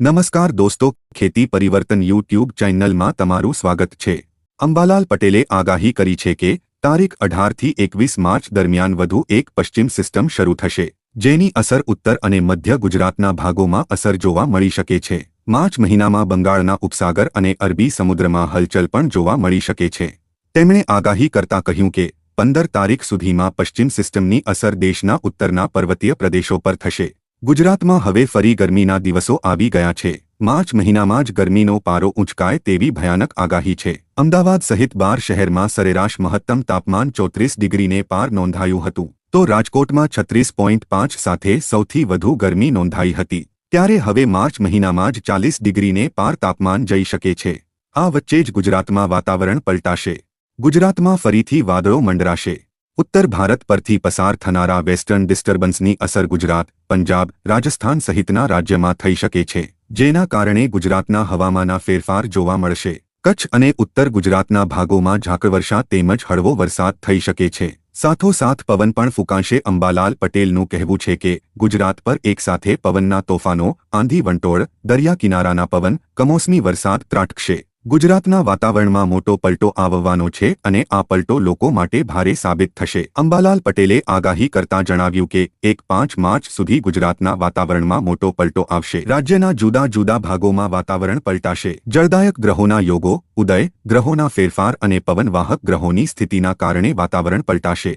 નમસ્કાર દોસ્તો, ખેતી પરિવર્તન યુટ્યુબ ચેનલમાં તમારું સ્વાગત છે. અંબાલાલ પટેલે આગાહી કરી છે કે, તારીખ અઢારથી એકવીસ માર્ચ દરમિયાન વધુ એક પશ્ચિમ સિસ્ટમ શરૂ થશે, જેની અસર ઉત્તર અને મધ્ય ગુજરાતના ભાગોમાં અસર જોવા મળી શકે છે. માર્ચ મહિનામાં બંગાળના ઉપસાગર અને અરબી સમુદ્રમાં હલચલ પણ જોવા મળી શકે છે. તેમણે આગાહી કરતા કહ્યું કે, પંદર તારીખ સુધીમાં પશ્ચિમ સિસ્ટમની અસર દેશના ઉત્તરના પર્વતીય પ્રદેશો પર થશે. ગુજરાતમાં હવે ફરી ગરમીના દિવસો આવી ગયા છે. માર્ચ મહિનામાં જ ગરમીનો પારો ઊંચકાય તેવી ભયાનક આગાહી છે. અમદાવાદ સહિત બાર શહેરમાં સરેરાશ મહત્તમ તાપમાન ચોત્રીસ ડિગ્રીને પાર નોંધાયું હતું. તો રાજકોટમાં છત્રીસ પોઈન્ટ પાંચ સાથે સૌથી વધુ ગરમી નોંધાઈ હતી. ત્યારે હવે માર્ચ મહિનામાં જ ચાલીસ ડિગ્રીને પાર તાપમાન જઈ શકે છે. આ વચ્ચે જ ગુજરાતમાં વાતાવરણ પલટાશે. ગુજરાતમાં ફરીથી વાદળો મંડરાશે. ઉત્તર ભારત પરથી પસાર થનારા વેસ્ટર્ન ડિસ્ટર્બન્સની અસર ગુજરાત, પંજાબ, રાજસ્થાન સહિતના રાજ્યમાં થઈ શકે છે, જેના કારણે ગુજરાતના હવામાના ફેરફાર જોવા મળશે. કચ્છ અને ઉત્તર ગુજરાતના ભાગોમાં ઝાકળવર્ષા તેમજ હળવો વરસાદ થઈ શકે છે. સાથોસાથ પવન પણ ફૂંકાશે. અંબાલાલ પટેલનું કહેવું છે કે, ગુજરાત પર એકસાથે પવનના તોફાનો, આંધી વંટોળ, દરિયા કિનારાના પવન, કમોસમી વરસાદ ત્રાટકશે. ગુજરાતના વાતાવરણમાં મોટો પલટો આવવાનો છે અને આ પલટો લોકો માટે ભારે સાબિત થશે. અંબાલાલ પટેલે આગાહી કરતા જણાવ્યું કે, એક પાંચ માર્ચ સુધી ગુજરાતના વાતાવરણમાં મોટો પલટો આવશે. રાજ્યના જુદા જુદા ભાગોમાં વાતાવરણ પલટાશે. જળદાયક ગ્રહોના યોગો, ઉદય ગ્રહોના ફેરફાર અને પવનવાહક ગ્રહોની સ્થિતિના કારણે વાતાવરણ પલટાશે.